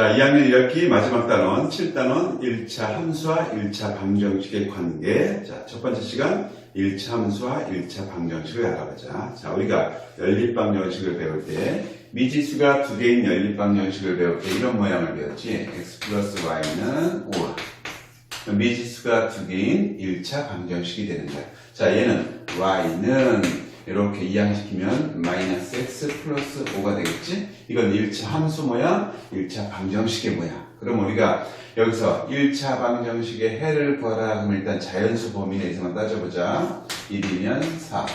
자, 2학년 1학기 마지막 단원 7단원 1차 함수와 1차 방정식의 관계. 자, 첫 번째 시간 1차 함수와 1차 방정식을 알아보자. 자, 우리가 연립방정식을 배울 때 미지수가 두 개인 연립방정식을 배울 때 이런 모양을 배웠지. x 플러스 y는 5. 미지수가 두 개인 1차 방정식이 되는 거야. 자, 얘는 y는 이렇게 이항시키면 마이너스 x 플러스 5가 되겠지? 이건 1차 함수 모양, 1차 방정식의 모양. 그럼 우리가 여기서 1차 방정식의 해를 구하라 그러면 일단 자연수 범위 내에서만 따져보자. 1이면 4,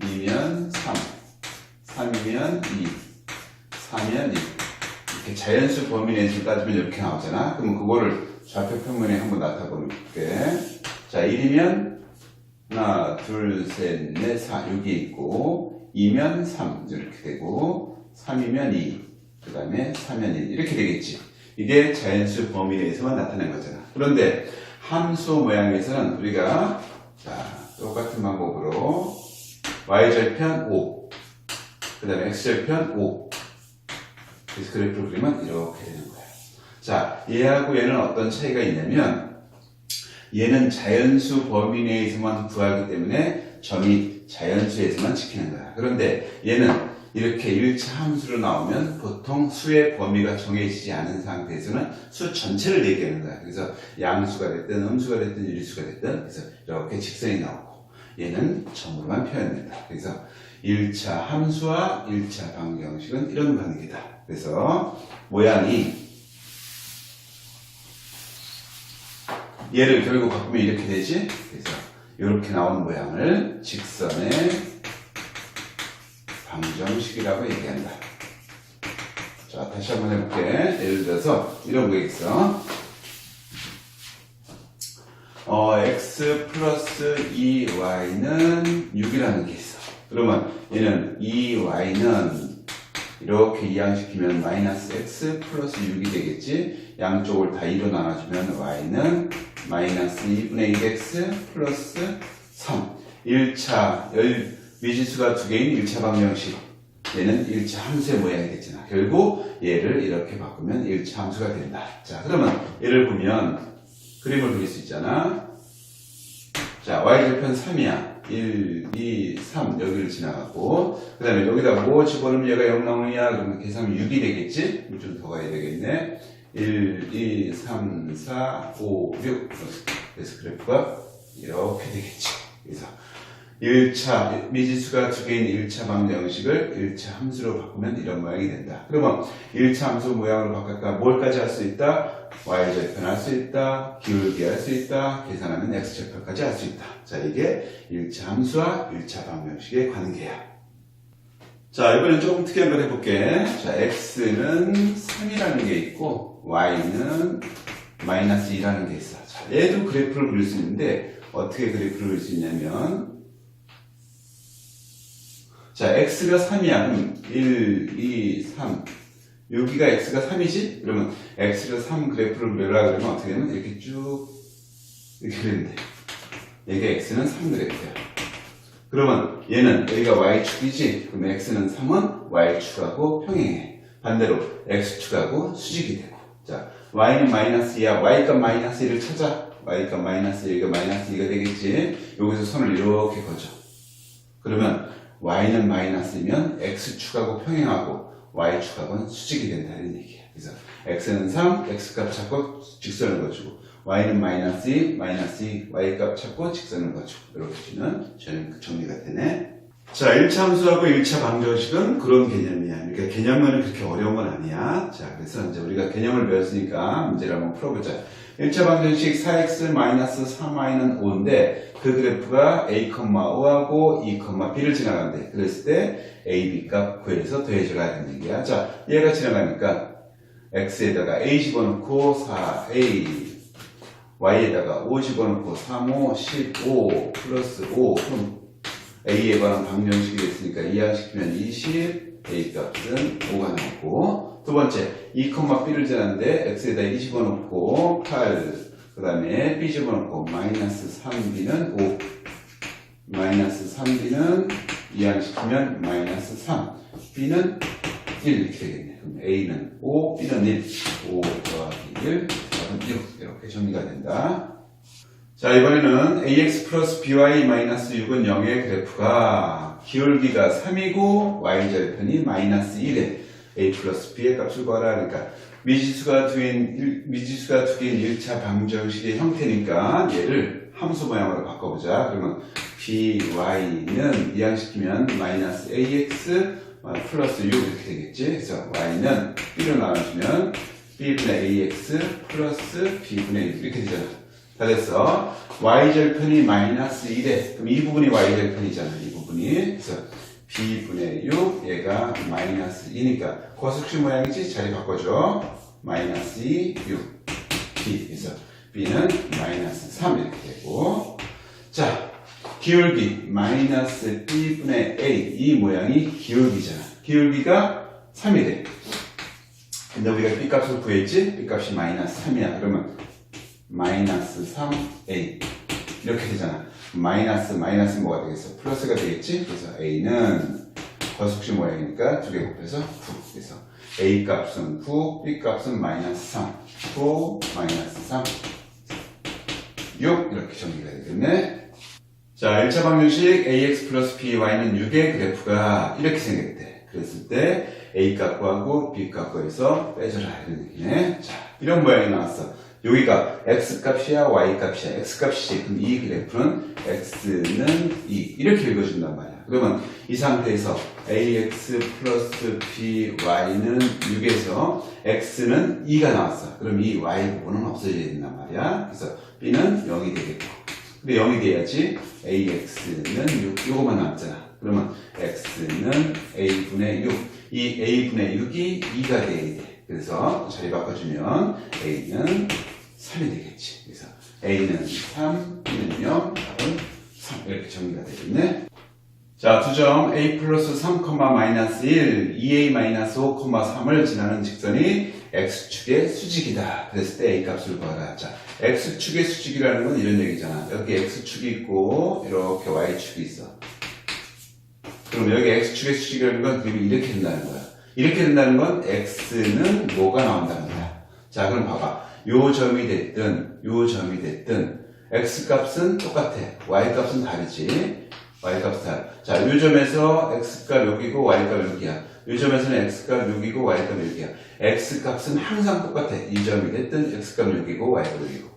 2면 3, 3이면 2, 4면 2. 이렇게 자연수 범위 내에서 따지면 이렇게 나오잖아. 그럼 그거를 좌표 평면에 한번 나타볼게. 자, 1이면 하나, 둘, 셋, 넷, 4 여기 있고 2면 3 이렇게 되고 3이면 2, 그 다음에 4면 1 이렇게 되겠지. 이게 자연수 범위 내에서만 나타낸 거잖아. 그런데 함수 모양에서는 우리가 자 똑같은 방법으로 y절편 5, 그 다음에 x절편 5 그래서 그래프를 그리면 이렇게 되는 거야. 자, 얘하고 얘는 어떤 차이가 있냐면 얘는 자연수 범위 내에서만 구하기 때문에 점이 자연수에서만 지키는 거야. 그런데 얘는 이렇게 1차 함수로 나오면 보통 수의 범위가 정해지지 않은 상태에서는 수 전체를 얘기하는 거야. 그래서 양수가 됐든 음수가 됐든 일수가 됐든 그래서 이렇게 직선이 나오고 얘는 점으로만 표현된다. 그래서 1차 함수와 1차 방정식은 이런 관계다. 그래서 모양이 얘를 결국 바꾸면 이렇게 되지. 그래서 이렇게 나온 모양을 직선의 방정식이라고 얘기한다. 자, 다시 한번 해볼게. 예를 들어서 이런 거겠어. 어, x 플러스 2y는 6이라는 게 있어. 그러면 얘는 2y는 이렇게 이항시키면 마이너스 x 플러스 6이 되겠지. 양쪽을 다 2로 나눠주면 y는 마이너스 2분의 1x 플러스 3. 1차 열 미지수가 두 개인 1차 방정식. 얘는 1차 함수의 모양이 됐잖아. 결국 얘를 이렇게 바꾸면 1차 함수가 된다. 자, 그러면 얘를 보면 그림을 그릴 수 있잖아. 자, y절편 3이야. 1, 2, 3 여기를 지나가고 그 다음에 여기다 뭐 집어넣으면 얘가 0 나오느냐 그러면 계산하면 6이 되겠지? 좀 더 가야 되겠네 1, 2, 3, 4, 5, 6 그래서 그래프가 이렇게 되겠지 그래서 1차 미지수가 두 개인 1차 방정식을 1차 함수로 바꾸면 이런 모양이 된다. 그러면 1차 함수 모양으로 바꿀까 뭘까지 할 수 있다? y절편 할 수 있다. 기울기 할 수 있다. 계산하면 x절편까지 할 수 있다. 자 이게 1차 함수와 1차 방정식의 관계야. 자 이번엔 조금 특이한 걸 해볼게. 자 x는 3이라는 게 있고 y는 마이너스 2라는 게 있어. 자 얘도 그래프를 그릴 수 있는데 어떻게 그래프를 그릴 수 있냐면 자, x가 3이야. 그럼 1, 2, 3. 여기가 x가 3이지? 그러면 x가 3 그래프를 그려라 그러면 어떻게 되면 이렇게 쭉 이렇게 그리면 돼. 얘가 x는 3 그래프야. 그러면 얘는 여기가 y축이지? 그럼 x는 3은 y축하고 평행해. 반대로 x축하고 수직이 되고. 자, y는 마이너스 2야. y값 마이너스 1을 찾아. y값 마이너스 1가 마이너스 2가 되겠지? 여기서 선을 이렇게 그어줘. 그러면 y는 마이너스면 x축하고 평행하고 y축하고는 수직이 된다는 얘기야. 그래서 x는 3, x값 찾고 직선을 거주고 y는 마이너스 2, 마이너스 2, y값 찾고 직선을 거주고 이렇게 주면 전 정리가 되네. 자, 1차 함수하고 1차 방정식은 그런 개념이야. 그러니까 개념은 그렇게 어려운 건 아니야. 자, 그래서 이제 우리가 개념을 배웠으니까 문제를 한번 풀어보자. 1차 방정식 4x 3y는 5인데 그 그래프가 a,5하고 2,b를 지나간대. 그랬을 때 a, b 값 구해서 더해줘야 되는 얘기야. 자, 얘가 지나가니까 x에다가 a 집어넣고 4a y에다가 5 집어넣고 3, 5, 15 플러스 5 그럼 a에 관한 방정식이 됐으니까 이항시키면 20 a 값은 5가 나오고 두 번째 2,b를 지났는데 x에다 2 집어넣고 8 그 다음에 b 집어넣고 마이너스 3b는 5 마이너스 3b는 이항시키면 마이너스 3 b는 1 이렇게 되겠네. 그럼 A는 5, B는 1. 5 더하기 1, 답은 6. 이렇게 정리가 된다. 자, 이번에는 ax 플러스 by 마이너스 6은 0의 그래프가 기울기가 3이고 y절편이 마이너스 1에 a 플러스 b의 값을 구하라. 그러니까 미지수가 두인, 일- 미지수가 두 개인 1차 방정식의 형태니까 얘를 함수 모양으로 바꿔보자. 그러면 by는 이항시키면 마이너스 ax 플러스 6 이렇게 되겠지. 그래서 y는 b로 나눠주면 b분의 ax 플러스 b분의 6 이렇게 되잖아. 다 됐어. y절편이 마이너스 1에 그럼 이 부분이 y절편이잖아. 이 부분이. 그래서 b분의 6 얘가 마이너스 2니까 거숙식 모양이지 자리 바꿔줘. 마이너스 2, 6 b 그래서 b는 마이너스 3 이렇게 되고 자 기울기 마이너스 b분의 a 이 모양이 기울기잖아. 기울기가 3이 래. 근데 우리가 b 값을 구했지? b 값이 마이너스 3이야. 그러면 마이너스 3a 이렇게 되잖아. 마이너스 마이너스 뭐가 되겠어? 플러스가 되겠지? 그래서 a는 거숙식 모양이니까 두 개 곱해서 9. 그래서 a 값은 9, b 값은 마이너스 3, 9, 마이너스 3, 6 이렇게 정리가 되겠네. 자, 1차 방정식 ax 플러스 by는 6의 그래프가 이렇게 생겼대. 그랬을 때 a 값 구하고 b 값 구해서 빼줘라 이런 얘기네. 자, 이런 모양이 나왔어. 여기가 x 값이야 y 값이야 x 값이지. 그럼 이 그래프는 x는 2 이렇게 읽어준단 말이야. 그러면 이 상태에서 ax 플러스 by는 6에서 x는 2가 나왔어. 그럼 이 y 부분은 없어져야 된단 말이야. 그래서 b는 0이 되겠고. 근데 0이 돼야지 ax는 6, 요거만 남잖아. 그러면 x는 a분의 6. 이 a분의 6이 2가 돼야 돼. 그래서 자리 바꿔주면 a는 3이 되겠지. 그래서 a는 3, b는 0, 답은 3. 이렇게 정리가 되겠네. 자, 두점 a 플러스 3, 마이너스 1, 2a 마이너스 5, 3을 지나는 직선이 x축의 수직이다. 그랬을 때 a 값을 구하라. 자, x축의 수직이라는 건 이런 얘기잖아. 여기 x축이 있고 이렇게 y축이 있어. 그럼 여기 x축의 수직이라는 건 그림이 이렇게 된다는 거야. 이렇게 된다는 건 x는 뭐가 나온다는 거야. 자, 그럼 봐봐. 요 점이 됐든 요 점이 됐든 x 값은 똑같아. y 값은 다르지. y 값은 다르. 자, 요 점에서 x 값 여기고 y 값 여기야. 요 점에서는 x 값 여기고 y 값 여기야. x 값은 항상 똑같아. 이 점이 됐든 x 값 여기고 y 값 여기고.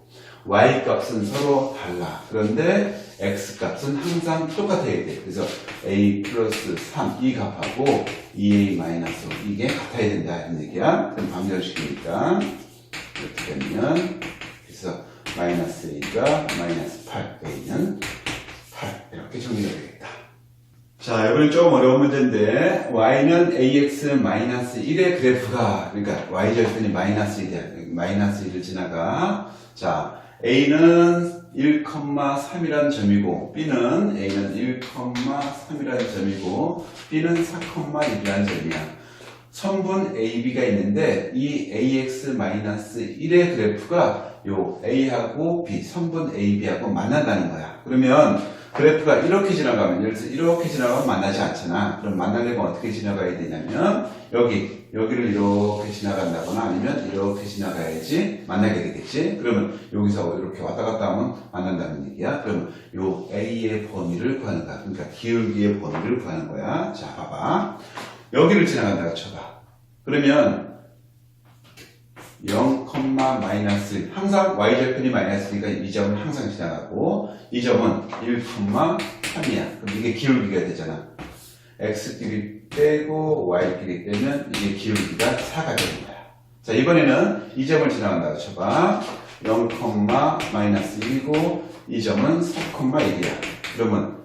y 값은 서로 달라. 그런데 x 값은 항상 똑같아야 돼. 그래서 a 플러스 3 이 값하고 2a 마이너스 5 이게 같아야 된다 이런 얘기야. 그럼 방정식이니까 이렇게 되면 그래서 마이너스 a가 마이너스 8 a는 8 이렇게 정리가 되겠다. 자, 이번엔 좀 어려운 문제인데, y는 ax 마이너스 1의 그래프가, 그러니까 y절편이 마이너스 1이야. 마이너스 1을 지나가. 자, a는 1,3이라는 점이고, b는, a는 1,3이라는 점이고, b는 4,1이라는 점이야. 선분 AB가 있는데, 이 ax 마이너스 1의 그래프가 요 a하고 b, 선분 AB하고 만난다는 거야. 그러면, 그래프가 이렇게 지나가면, 예를 들어서 이렇게 지나가면 만나지 않잖아. 그럼 만나려면 어떻게 지나가야 되냐면, 여기, 여기를 이렇게 지나간다거나 아니면 이렇게 지나가야지 만나게 되겠지? 그러면 여기서 이렇게 왔다 갔다 하면 만난다는 얘기야. 그러면 요 A의 범위를 구하는 거야. 그러니까 기울기의 범위를 구하는 거야. 자, 봐봐. 여기를 지나간다고 쳐봐. 그러면 0, 마이너스 항상 y절편이 마이너스니까 이 점은 항상 지나가고 이 점은 1,3이야. 그럼 이게 기울기가 되잖아. x끼리 빼고 y끼리 빼면 이게 기울기가 4가 되는 거야. 자 이번에는 이 점을 지나간다고 쳐봐. 0, 마이너스 1이고 이 점은 4,1이야. 그러면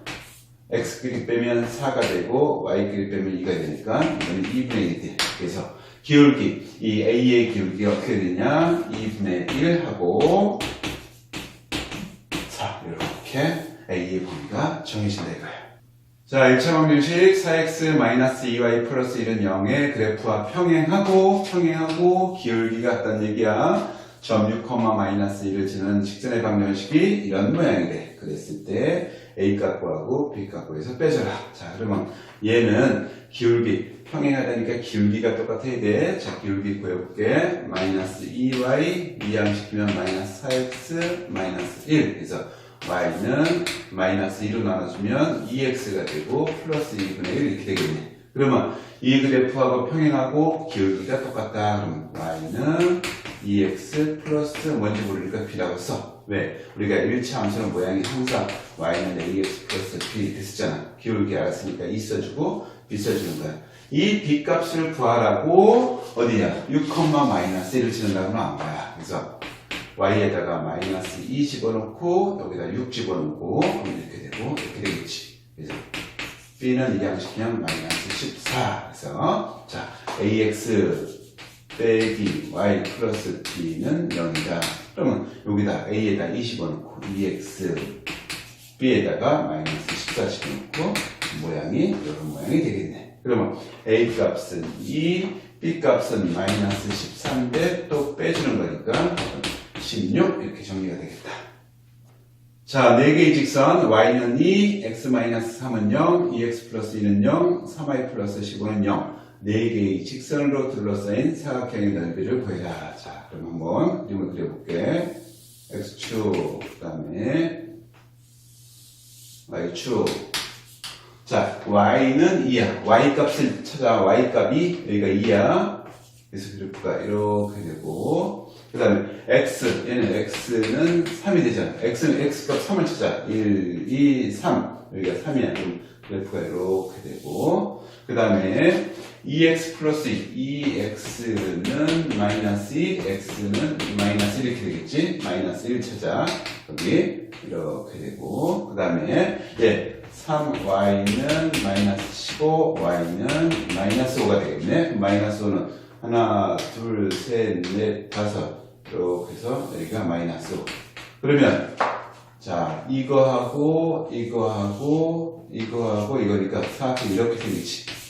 x끼리 빼면 4가 되고 y끼리 빼면 2가 되니까 이거는 2분의 1이 돼. 그래서 기울기, 이 a의 기울기가 어떻게 되냐? 2분의 1하고 4 이렇게 a의 범위가 정해진다 이거야. 자, 1차 방정식 4x-2y 플러스 1은 0의 그래프와 평행하고 평행하고 기울기가 같다는 얘기야. 점 6, 마이너스 1을 지는 직선의 방정식이 이런 모양이래. 그랬을 때 A 값 구하고 B 값 구해서 빼줘라. 자, 그러면 얘는 기울기, 평행하다니까 기울기가 똑같아야 돼. 자, 기울기 구해볼게. 마이너스 2y, 이항시키면 마이너스 4x, 마이너스 1. 그래서 y는 마이너스 2로 나눠주면 2x가 되고 플러스 2분의 1 이렇게 되겠네. 그러면 이 그래프하고 평행하고 기울기가 똑같다. 그러면 y는 2x 플러스 뭔지 모르니까 b라고 써. 왜? 우리가 1차 함수는 모양이 항상 y는 ax 플러스 b 됐었잖아. 기울기 알았으니까 2 써주고 b 써주는 거야. 이 b 값을 구하라고 어디야? 6, 마이너스 1을 치는다고 나온 거야. 그래서 y에다가 마이너스 2 집어넣고 여기다 6 집어넣고 이렇게 되고 이렇게 되겠지. 그래서 b는 이항시키면 마이너스 14. 그래서 자 ax 빼기 y 플러스 b는 0이다. 그러면 여기다 a에다 2 집어넣고 2x b에다가 마이너스 14 집어넣고 모양이 이런 모양이 되겠네. 그러면 a 값은 2, b 값은 마이너스 13대 또 빼주는 거니까 16 이렇게 정리가 되겠다. 자, 4개의 직선 y는 2, x-3은 0, 2x 플러스 2는 0, 3y 플러스 15는 0 4개의 직선으로 둘러싸인 사각형의 넓이를 구해라. 자, 그럼 한번 그림을 그려볼게. x축, 그 다음에 y축. 자, y는 2야. y 값을 찾아. y 값이 여기가 2야. 그래서 그래프가 이렇게 되고, 그 다음에 x, 얘는 x는 3이 되잖아. x는 x값 3을 찾아. 1, 2, 3. 여기가 3이야. 그럼 그래프가 이렇게 되고, 그 다음에 2x 플러스 2, 2x는 마이너스 2, x는 마이너스 1 이렇게 되겠지? 마이너스 1 찾아. 여기 이렇게 되고, 그 다음에 예, 3y는 마이너스 15, y는 마이너스 5가 되겠네. 마이너스 5는 하나, 둘, 셋, 넷, 다섯. 이렇게 해서 여기가 마이너스 5. 그러면 자 이거하고 이거하고 이거하고 이거니까 사각형이 이렇게 생기지.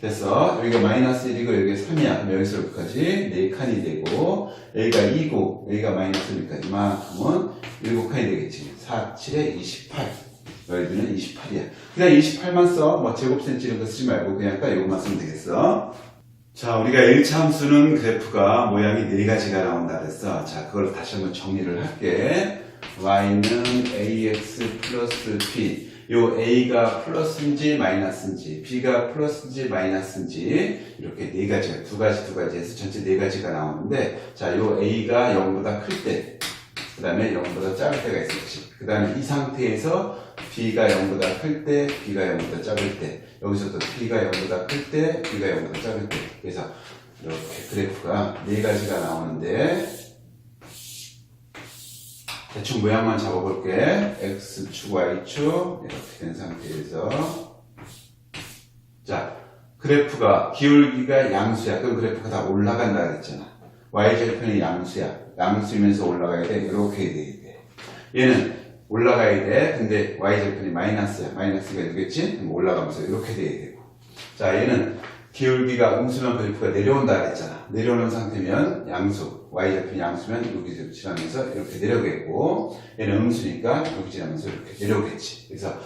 됐어. 여기가 마이너스 1이고 여기가 3이야. 그럼 여기서 여기까지 4칸이 되고 여기가 2고 여기가 마이너스 1이니까 이만큼은 7칸이 되겠지. 4, 7에 28. 넓이는 28이야. 그냥 28만 써. 뭐 제곱센치 이런 거 쓰지 말고 그냥 딱 이것만 쓰면 되겠어. 자, 우리가 1차 함수는 그래프가 모양이 네 가지가 나온다 그랬어. 자, 그걸 다시 한번 정리를 할게. y는 ax 플러스 b. 요 a가 플러스인지 마이너스인지, b가 플러스인지 마이너스인지 이렇게 네 가지가 두 가지 두 가지 해서 전체 네 가지가 나오는데 자, 요 a가 0보다 클 때, 그 다음에 0보다 작을 때가 있었지. 그 다음에 이 상태에서 b가 0보다 클 때, b가 0보다 작을 때, 여기서도 b가 0보다 클 때, b가 0보다 작을 때. 그래서 이렇게 그래프가 네 가지가 나오는데 대충 모양만 잡아볼게. x축, y축 이렇게 된 상태에서 자 그래프가 기울기가 양수야. 그럼 그래프가 다 올라간다 그랬잖아. y절편이 양수야. 양수이면서 올라가야 돼. 이렇게 돼야 돼. 얘는 올라가야 돼. 근데 y절편이 마이너스야. 마이너스가 되겠지? 올라가면서 이렇게 돼야 되고. 자, 얘는 기울기가 음수면 그래프가 내려온다 그랬잖아. 내려오는 상태면 양수, y절편이 양수면 여기 지나면서 이렇게 내려오겠고, 얘는 음수니까 여기 지나면서 이렇게 내려오겠지. 그래서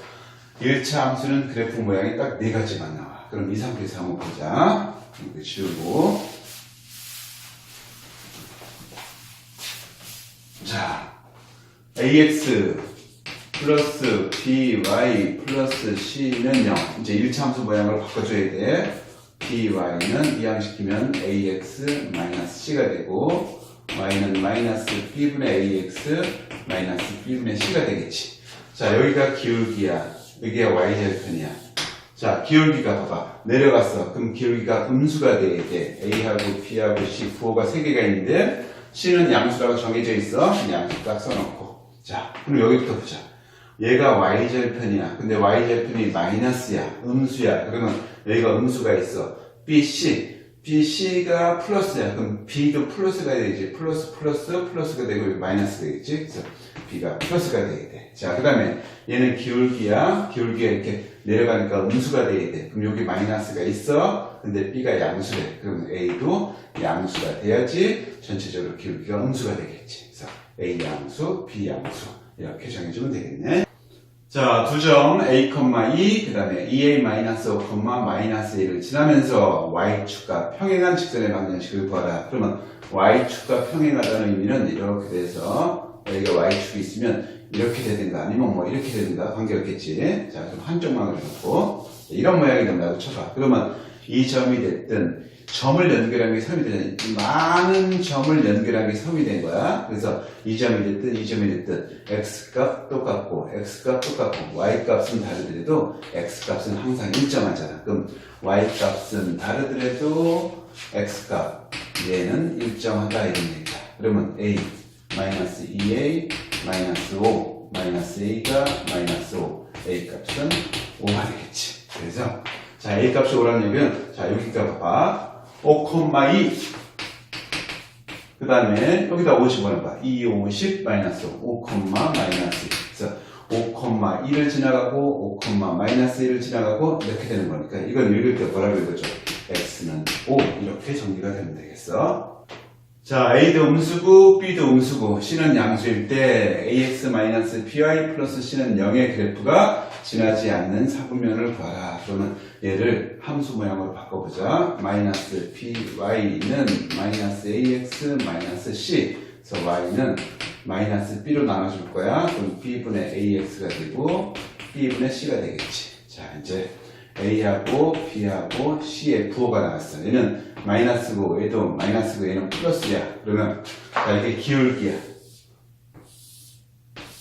1차 함수는 그래프 모양이 딱 네 가지만 나와. 그럼 이 상태에서 한번 보자. 이렇게 지우고. 자, ax 플러스 by 플러스 c는 0. 이제 1차 함수 모양을 바꿔줘야 돼. By는 이항시키면 ax 마이너스 c가 되고 y는 마이너스 b분의 ax 마이너스 b분의 c가 되겠지. 자, 여기가 기울기야. 여기가 y절편이야. 자, 기울기가 봐봐. 내려갔어. 그럼 기울기가 음수가 돼야 돼. a하고 b하고 c, 부호가 3개가 있는데 c는 양수라고 정해져 있어. 양수 딱 써놓고. 자, 그럼 여기부터 보자. 얘가 y절편이야. 근데 y절편이 마이너스야. 음수야. 그러면 여기가 음수가 있어. Bc. bc가 플러스야. 그럼 b도 플러스가 되지. 플러스 플러스 플러스가 되고 마이너스 되겠지. 그래서 b가 플러스가 돼야 돼. 자, 그 다음에 얘는 기울기야. 기울기가 이렇게 내려가니까 음수가 돼야 돼. 그럼 여기 마이너스가 있어. 근데 b가 양수래. 그럼 a도 양수가 돼야지 전체적으로 기울기가 음수가 되겠지. 그래서 a 양수, b 양수 이렇게 정해주면 되겠네. 자, 두 점 a, 2, 그 다음에 2a 마이너스 5, 마이너스 1을 지나면서 y축과 평행한 직선의 방정식을 구하라. 그러면 y축과 평행하다는 의미는 이렇게 돼서 여기가 y축이 있으면 이렇게 되든가 아니면 뭐 이렇게 되든가 관계없겠지. 자, 그럼 한쪽만 그려놓고 이런 모양이 된다고 쳐봐. 그러면 이 점이 됐든 점을 연결한 게 섬이 되는 이 많은 점을 연결한 게 섬이 된 거야. 그래서 이 점이 됐든 이 점이 됐든 x 값 똑같고 x 값 똑같고 y 값은 다르더라도 x 값은 항상 일정하잖아. 그럼 y 값은 다르더라도 x 값 얘는 일정하다 이런 얘기다. 그러면 a 마이너스 2a 마이너스 5 마이너스 a가 마이너스 5 a 값은 5가 되겠지. 그래서 자 a 값이 5라는 얘기는 자 여기가 봐봐 5,2 그 다음에 여기다 50원을 봐. 2, 50 마이너스 5, 마이너스 2. 그래서 5,2를 지나가고 5, 마이너스 1을 지나가고 이렇게 되는 거니까 이건 읽을 때 뭐라고 읽어줘? x는 5 이렇게 정리가 되면 되겠어. 자, a도 음수고 b도 음수고 c는 양수일 때 ax-by 플러스 c는 0의 그래프가 지나지 않는 사분면을 구하라. 그러면 얘를 함수 모양으로 바꿔보자. 마이너스 py는 마이너스 ax 마이너스 c 그래서 y는 마이너스 b로 나눠줄 거야. 그럼 b분의 ax가 되고 b분의 c가 되겠지. 자, 이제 a하고 b하고 c의 부호가 나왔어. 얘는 마이너스고 얘도 마이너스고 얘는 플러스야. 그러면 자, 이게 기울기야.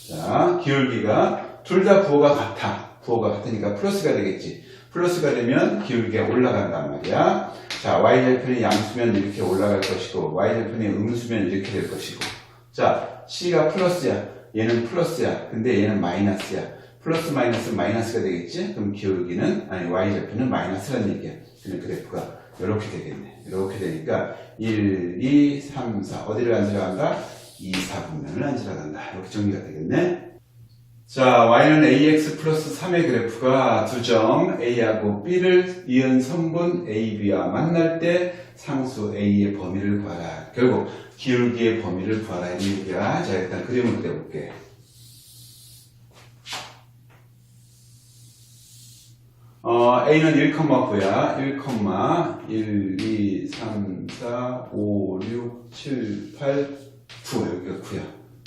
자, 기울기가 둘 다 부호가 같아. 부호가 같으니까 플러스가 되겠지. 플러스가 되면 기울기가 올라간단 말이야. 자, y절편이 양수면 이렇게 올라갈 것이고, y절편이 음수면 이렇게 될 것이고. 자, c가 플러스야. 얘는 플러스야. 근데 얘는 마이너스야. 플러스 마이너스 마이너스가 되겠지? 그럼 기울기는, 아니, y절편은 마이너스라는 얘기야. 그럼 그래프가 이렇게 되겠네. 이렇게 되니까 1, 2, 3, 4. 어디를 안 지나간다? 2, 4 분면을 안 지나간다. 이렇게 정리가 되겠네. 자, y는 ax 플러스 3의 그래프가 두 점 a하고 b를 이은 선분 ab와 만날 때 상수 a의 범위를 구하라. 결국 기울기의 범위를 구하라 이 얘기야. 자, 일단 그림을 그려볼게. 어, a는 1,9야. 1, 1, 2, 3, 4, 5, 6, 7, 8, 9. 여기가 9야.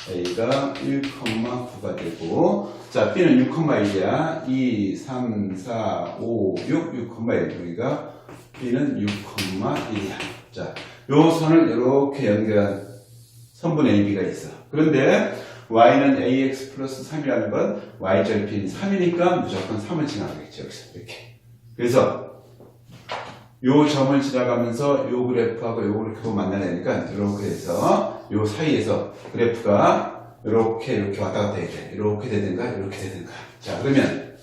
a가 1,9가 되고, 자, b는 6,1이야. 2, 3, 4, 5, 6, 6,1. 여기가 b는 6,1이야. 자, 요 선을 이렇게 연결한 선분 AB가 있어. 그런데 y는 ax 플러스 3이라는 건 y절편 3이니까 무조건 3을 지나가겠죠. 여기서 이렇게. 그래서 요 점을 지나가면서 요 그래프하고 요 그래프가 만나려니까 이렇게 해서 요 사이에서 그래프가 이렇게 이렇게 왔다 갔다 해야 돼. 이렇게 되든가 이렇게 되든가. 자 그러면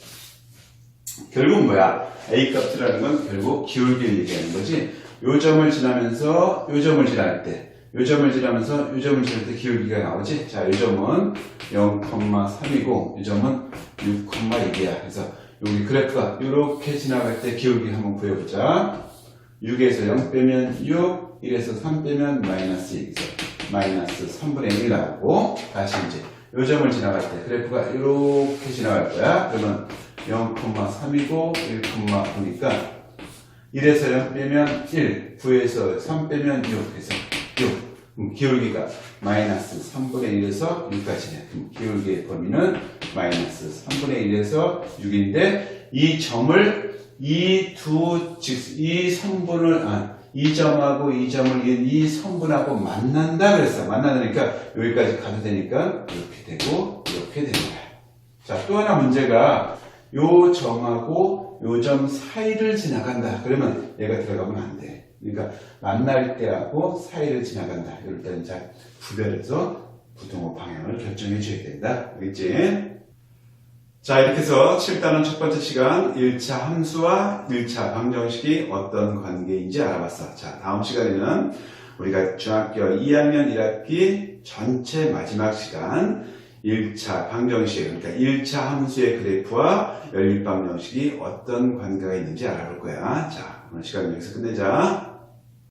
결국 뭐야? a 값이라는 건 결국 기울기를 얘기하는 거지. 요 점을 지나면서 요 점을 지날 때 요 점을 지나면서 요 점을 지날 때 기울기가 나오지. 자, 요 점은 0,3이고 요 점은 6,1이야. 그래서 여기 그래프가 이렇게 지나갈 때 기울기 한번 구해보자. 6에서 0 빼면 6, 1에서 3 빼면 마이너스 2. 그래서 마이너스 3분의 1 나오고 다시 이제 요 점을 지나갈 때 그래프가 이렇게 지나갈 거야. 그러면 0,3이고 1,9니까 1에서 0 빼면 1, 9에서 3 빼면 6, 그래서 6. 기울기가 마이너스 3분의 1에서 6까지네. 그럼 기울기의 범위는 마이너스 3분의 1에서 6인데 이 점을 이 두 즉, 이 성분을 아, 이 점하고 이 점을 이 성분하고 만난다 그랬어. 만나니까 여기까지 가도 되니까 이렇게 되고 이렇게 거야. 자, 또 하나 문제가 요 점하고 요 점 사이를 지나간다. 그러면 얘가 들어가면 안 돼. 그러니까 만날 때하고 사이를 지나간다. 이럴 때는 잘 구별해서 부등호 방향을 결정해 줘야 된다. 알겠지? 자, 이렇게 해서 7단원 첫 번째 시간 1차 함수와 1차 방정식이 어떤 관계인지 알아봤어. 자, 다음 시간에는 우리가 중학교 2학년 1학기 전체 마지막 시간 1차 방정식, 그러니까 1차 함수의 그래프와 연립방정식이 어떤 관계가 있는지 알아볼 거야. 자, 오늘 시간 여기서 끝내자.